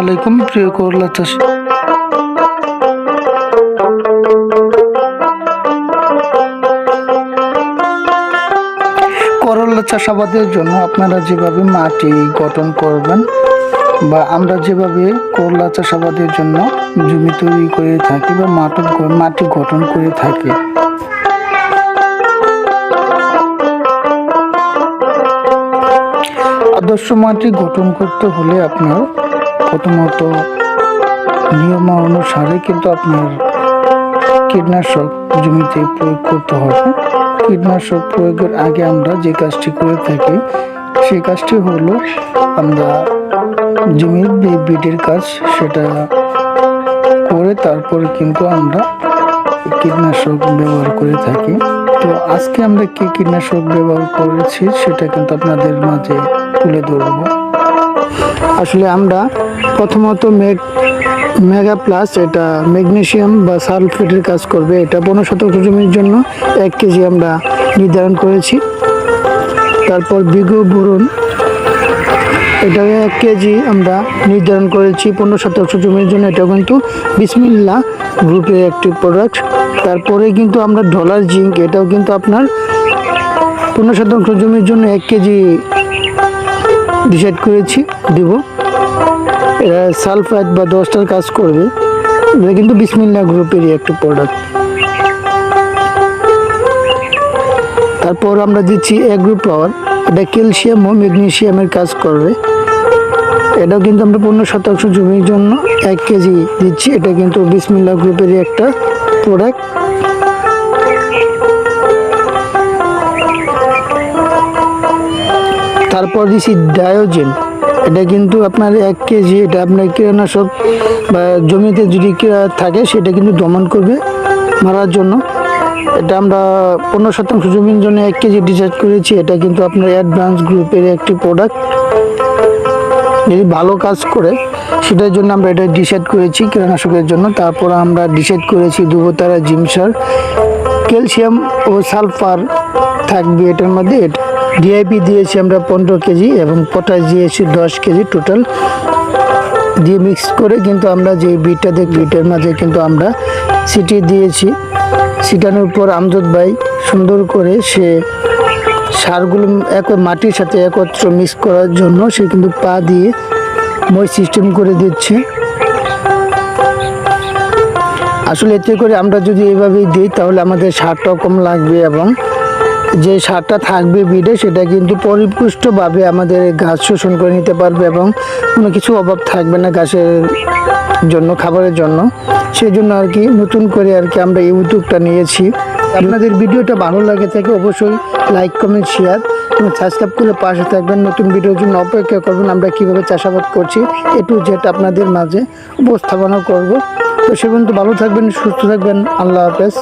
আলাইকুম, প্রিয় করলা চাষি। করলা চাষাবাদের জন্য আপনারা যেভাবে মাটি গঠন করবেন বা আমরা যেভাবে করলা চাষাবাদের জন্য জমি তৈরি করে থাকি বা মাটি মাটি গঠন করে থাকি, আদর্শ মাটি গঠন করতে হলে আপনার প্রথমত নিয়ম অনুসারে কিন্তু আপনার কীটনাশক জমিতে প্রয়োগ করতে হবে। কীটনাশক প্রয়োগের আগে আমরা যে কাজটি করে থাকি সেই কাজটি হলো আমরা জমির যে বিটের কাজ সেটা করে তারপরে কিন্তু আমরা কীটনাশক ব্যবহার করে থাকি। তো আজকে আমরা কি কীটনাশক ব্যবহার করেছি সেটা কিন্তু আপনাদের মাঝে তুলে ধরবো। আসলে আমরা প্রথমত মেগ, মেগা প্লাস এটা ম্যাগনেশিয়াম বা সালফেটের কাজ করবে। এটা পনেরো শতাংশ জমির জন্য এক কেজি আমরা নির্ধারণ করেছি। তারপর বিঘ বুরন এটা এক কেজি আমরা নির্ধারণ করেছি পনেরো শতাংশ জমির জন্য। এটা কিন্তু বিসমিল্লা গ্রুপের একটি প্রোডাক্ট তারপরে কিন্তু আমরা ডলার জিঙ্ক, এটাও কিন্তু আপনার পনেরো শতাংশ জমির জন্য এক কেজি ডিসাইড করেছি, দিব। এরা সালফাইড বা দশটার কাজ করবে। এটা কিন্তু বিসমিল্লা গ্রুপেরই একটা প্রোডাক্ট তারপর আমরা দিচ্ছি এগ্রো পাওয়ার এটা ক্যালসিয়াম ও ম্যাগনেশিয়ামের কাজ করবে। এটাও কিন্তু আমরা পনেরো শতাংশ জমির জন্য এক কেজি দিচ্ছি। এটা কিন্তু বিসমিল্লা গ্রুপেরই একটা প্রোডাক্ট তারপর দিচ্ছি ডায়োজেন। এটা কিন্তু আপনার এক কেজি, এটা আপনার কীটনাশক বা জমিতে যদি থাকে, সেটা কিন্তু দমন করবে মারার জন্য। এটা আমরা পনেরো শতাংশ জমির জন্য এক কেজি ডিসাইড করেছি। এটা কিন্তু আপনার অ্যাডভান্স গ্রুপের একটি প্রোডাক্ট যদি ভালো কাজ করে, সেটার জন্য আমরা এটা ডিসাইড করেছি কীটনাশকের জন্য। তারপর আমরা ডিসাইড করেছি দুবতারা জিমসার ক্যালসিয়াম ও সালফার থাকবে এটার মধ্যে। ডিআইপি দিয়েছি আমরা পনেরো কেজি এবং পটাশ দিয়েছি দশ কেজি টোটাল দিয়ে মিক্স করে কিন্তু আমরা যে বিটটা দেখ বিটের মাঝে কিন্তু আমরা সিটি দিয়েছি। ছিটানোর পর আমজদ ভাই সুন্দর করে সে সারগুলো এক মাটির সাথে একত্র মিক্স করার জন্য সে কিন্তু পা দিয়ে মই সিস্টেম করে দিচ্ছে। আসলে এতে করে আমরা যদি এভাবেই দিই তাহলে আমাদের সারটাও কম লাগবে এবং যে সারটা থাকবে বিডে, সেটা কিন্তু পরিপুষ্টভাবে আমাদের গাছ শোষণ করে নিতে পারবে এবং কোনো কিছু অভাব থাকবে না গাছের জন্য, খাবারের জন্য। সেই জন্য আর কি নতুন করে আর কি আমরা এই উদ্যোগটা নিয়েছি। আপনাদের ভিডিওটা ভালো লাগে থাকে অবশ্যই লাইক, কমেন্ট, শেয়ার এবং সাবস্ক্রাইব করে পাশে থাকবেন। নতুন ভিডিওর জন্য অপেক্ষা করবেন আমরা কীভাবে চাষাবাদ করছি, এ টু জেড আপনাদের মাঝে উপস্থাপনা করব। তো সে পর্যন্ত ভালো থাকবেন, সুস্থ থাকবেন। আল্লাহ হাফেজ।